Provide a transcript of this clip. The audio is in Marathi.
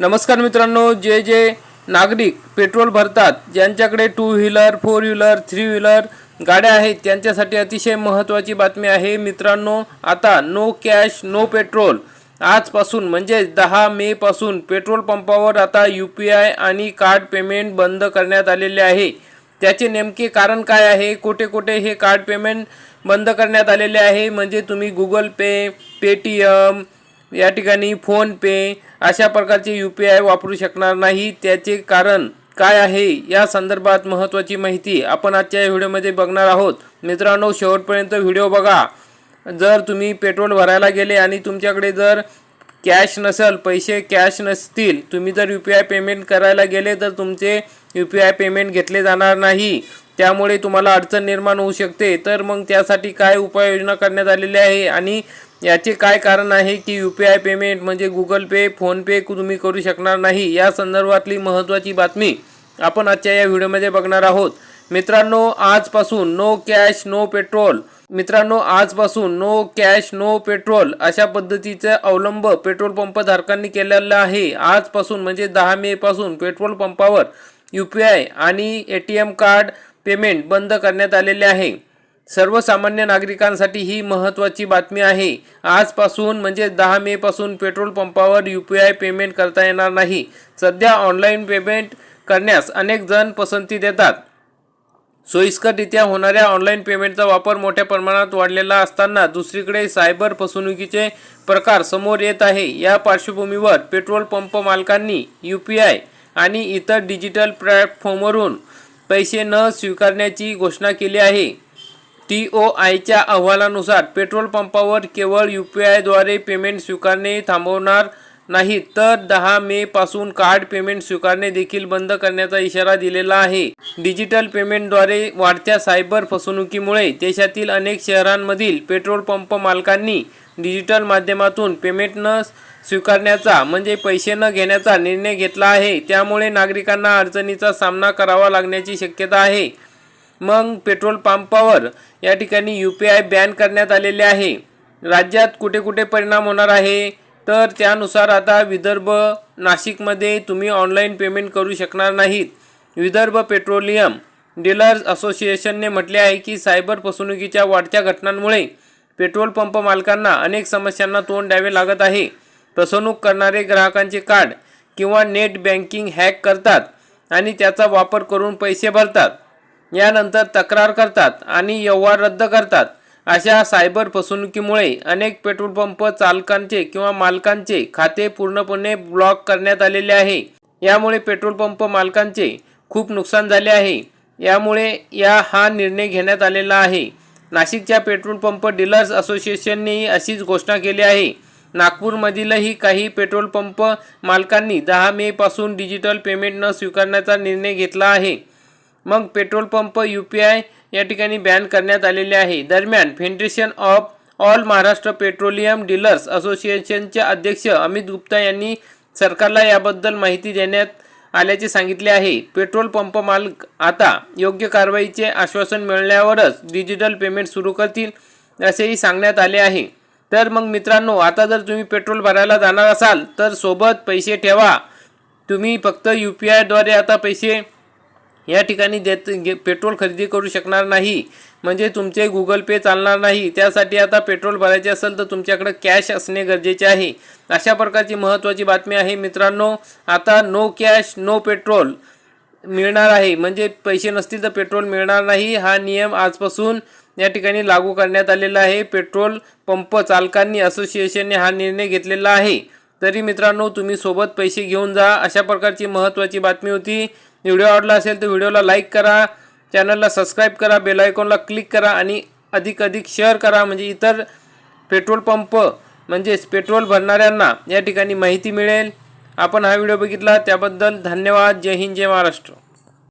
नमस्कार मित्रांनो जे जे नागरिक पेट्रोल भरतात ज्यांच्याकडे two wheeler four wheeler three wheeler गाड्या आहेत त्यांच्यासाठी अतिशय महत्त्वाची बातमी आहे. मित्रांनो आता नो कॅश नो पेट्रोल आजपासून म्हणजे दहा मेपासून पेट्रोल पंपावर आता यू पी आय आणि कार्ड पेमेंट बंद करण्यात आलेले आहे. त्याचे नेमके कारण काय आहे? कुठे कुठे हे कार्ड पेमेंट बंद करण्यात आलेले आहे? म्हणजे तुम्ही गुगल पे पेटीएम या ठिकाणी फोनपे अशा प्रकारचे यू पी आय वापरू शकणार नाही. त्याचे कारण काय आहे? या संदर्भात महत्त्वाची माहिती आपण आजच्या व्हिडिओमध्ये बघणार आहोत. मित्रांनो शेवटपर्यंत व्हिडिओ बघा. जर तुम्ही पेट्रोल भरायला गेले आणि तुमच्याकडे जर कॅश नसेल पैसे कॅश नसतील तुम्ही जर यू पी आय पेमेंट करायला गेले तर तुमचे यू पी आय पेमेंट घेतले जाणार नाही. त्यामुळे तुम्हाला अडचण निर्माण होऊ शकते. तर मग त्यासाठी काय उपाययोजना करण्यात आलेली आहे? आणि याचे काय कारण आहे की यू पी आय पेमेंट म्हणजे गुगल पे फोनपे तुम्ही करू शकणार नाही? या संदर्भातली महत्त्वाची बातमी आपण आजच्या या व्हिडिओमध्ये बघणार आहोत. मित्रांनो आजपासून नो कॅश नो पेट्रोल मित्रांनो आजपासून नो कॅश नो पेट्रोल अशा पद्धतीचा अवलंब पेट्रोल पंप धारकांनी केलेला आहे. आजपासून म्हणजे दहा मे पासून पेट्रोल पंपावर यू पी आय आणि A T M card payment बंद करण्यात आलेले आहे. सर्वसामान्य नागरिकांसाठी ही महत्त्वाची बातमी आहे. आजपासून म्हणजे दहा मेपासून पेट्रोल पंपावर यू पी आय पेमेंट करता येणार नाही. सध्या ऑनलाईन पेमेंट करण्यास अनेक जण पसंती देतात. सोयीस्कररित्या होणाऱ्या ऑनलाईन पेमेंटचा वापर मोठ्या प्रमाणात वाढलेला असताना दुसरीकडे सायबर फसवणुकीचे प्रकार समोर येत आहे. या पार्श्वभूमीवर पेट्रोल पंप मालकांनी यू पी आय आणि इतर डिजिटल प्लॅटफॉर्मवरून पैसे न स्वीकारण्याची घोषणा केली आहे. टी ओ आयच्या अहवालानुसार पेट्रोल पंपावर केवळ यू पी आयद्वारे पेमेंट स्वीकारणे थांबवणार नाही तर दहा मे पासून कार्ड पेमेंट स्वीकारणे देखील बंद करण्याचा इशारा दिलेला आहे. डिजिटल पेमेंटद्वारे वाढत्या सायबर फसवणुकीमुळे देशातील अनेक शहरांमधील पेट्रोल पंप मालकांनी डिजिटल माध्यमातून पेमेंट न स्वीकारण्याचा म्हणजे पैसे न घेण्याचा निर्णय घेतला आहे. त्यामुळे नागरिकांना अडचणीचा सामना करावा लागण्याची शक्यता आहे. मग पेट्रोल पंपावर या ठिकाणी यू पी आय बॅन करण्यात आलेले आहे. राज्यात कुठे कुठे परिणाम होणार आहे? तर त्यानुसार आता विदर्भ नाशिकमध्ये तुम्ही ऑनलाईन पेमेंट करू शकणार नाहीत. विदर्भ पेट्रोलियम डीलर्स असोसिएशनने म्हटले आहे की सायबर फसवणुकीच्या वाढत्या घटनांमुळे पेट्रोल पंप मालकांना अनेक समस्यांना तोंड द्यावे लागत आहे. फसवणूक करणारे ग्राहकांचे कार्ड किंवा नेट बँकिंग हॅक करतात आणि त्याचा वापर करून पैसे भरतात. यानंतर तक्रार करतात आणि व्यवहार रद्द करतात. अशा सायबर फसवणुकीमुळे अनेक पेट्रोल पंप चालकांचे किंवा मालकांचे खाते पूर्णपणे ब्लॉक करण्यात आलेले आहे. यामुळे पेट्रोल पंप मालकांचे खूप नुकसान झाले आहे. यामुळे या हा निर्णय घेण्यात आलेला आहे. नाशिकच्या पेट्रोल पंप डीलर्स असोसिएशननेही अशीच घोषणा केली आहे. नागपूरमधीलही काही पेट्रोल पंप मालकांनी दहा मेपासून डिजिटल पेमेंट न स्वीकारण्याचा निर्णय घेतला आहे. मग petrol pump U P I या ठिकाणी बॅन करण्यात आलेले आहे. दरम्यान federation of all Maharashtra petroleum dealers असोसिएशनचे अध्यक्ष अमित गुप्ता यांनी सरकारला याबद्दल माहिती देण्यात आल्याचे सांगितले आहे. पेट्रोल पंप मालक आता योग्य कारवाईचे आश्वासन मिळाल्यावरच डिजिटल पेमेंट सुरू करतील असेही सांगण्यात आले आहे. तर मग मित्रांनो आता जर तुम्ही पेट्रोल भरायला जाणार असाल तर सोबत पैसे ठेवा. तुम्ही फक्त यू पी आयद्वारे आता पैसे या ठिकाणी देत गे- पेट्रोल खरेदी करू शकणार नाही. म्हणजे तुमचे गुगल पे चालणार नाही. त्यासाठी आता पेट्रोल भरायचे असेल तर तुमच्याकडे कॅश असणे गरजेचे आहे. अशा प्रकारची महत्त्वाची बातमी आहे मित्रांनो. आता नो कॅश नो पेट्रोल मिळणार आहे. म्हणजे पैसे नसतील तर पेट्रोल मिळणार नाही. हा नियम आजपासून या ठिकाणी लागू करण्यात आलेला आहे. पेट्रोल पंप चालकांनी असोसिएशनने हा निर्णय घेतलेला आहे. तरी मित्रांनो तुम्ही सोबत पैसे घेऊन जा. अशा प्रकारची महत्त्वाची बातमी होती. व्हिडिओ आवडला असेल तर व्हिडिओला लाईक करा. चॅनलला सबस्क्राईब करा. बेल आयकॉनला क्लिक करा आणि अधिक अधिक शेअर करा. म्हणजे इतर पेट्रोल पंप म्हणजेच पेट्रोल भरणाऱ्यांना या ठिकाणी माहिती मिळेल. आपण हा व्हिडिओ बघितला. त्याबद्दल धन्यवाद. जय हिंद जय महाराष्ट्र.